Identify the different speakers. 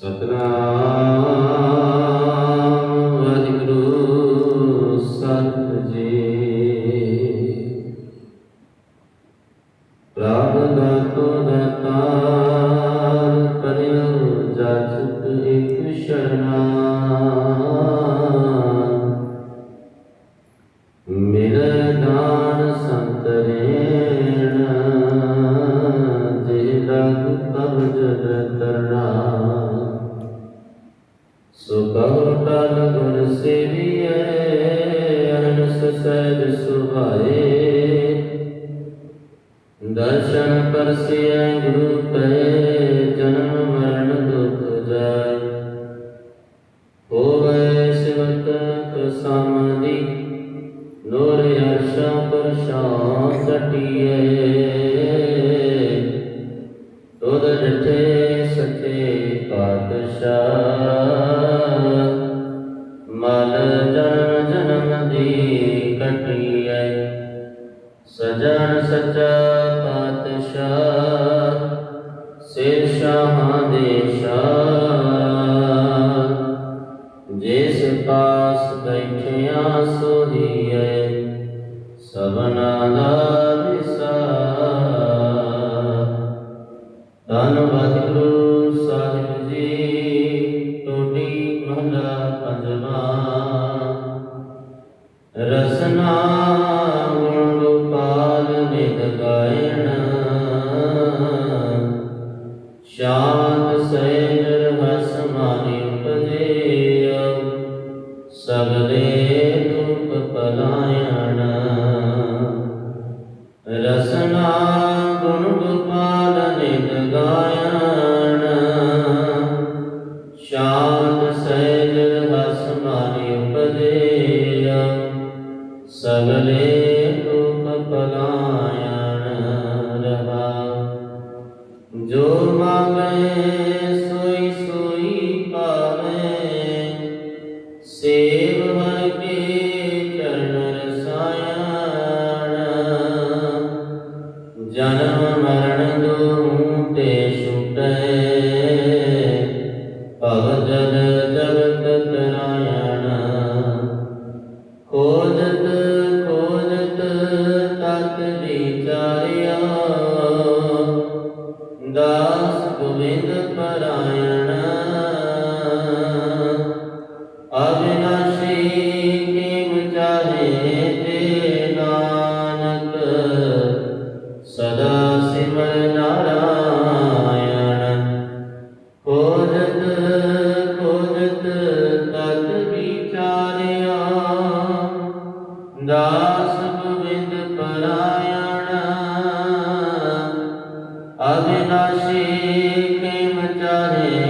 Speaker 1: Satnam. ਦਰਸ਼ਨ ਪਰਸਿਐ ਗੁਰੂ ਕੈ ਜਨਮ ਮਰਨ ਦੁਖ ਜਾਏ। ਹੋਵੇ ਸਿਵਤ ਕਸਮਦੀ ਨੂਰ ਅਰਸ਼ਾ ਪਰਸ਼ਾਂ ਕਟਿਏ ਤੁਧ ਡਿਠੇ ਸਚੇ ਪਾਤਸ਼ਾਹ, ਮਲ ਜਨਮ ਜਨਮ ਦੀ ਕਟਿਏ ਸਜਣ ਸਚਾ ਪਾਤਸ਼ਾਹ ਸਿਰ ਸ਼ਾਹਾਂ ਦੇ ਸ਼ਾਹ ਜਿਸ ਪਾਸ ਬੈਠਿਆ ਸੋਹੀਏ ਸਭਨਾ ਦਾ ਰਸਨਾ ਗੁਣ ਗੋਪਾਲ ਨਿਤ ਗਾਇਣ ਸ਼ਾਂਤ ਸਹਿਜ ਰਸ ਮਾਨੀ ਉਪਜਿਓ ਸਗਲੇ ਦੁਖ ਪਲਾਇਣ ਰਹਾ। ਜੋ ਮੰਗੇ 나니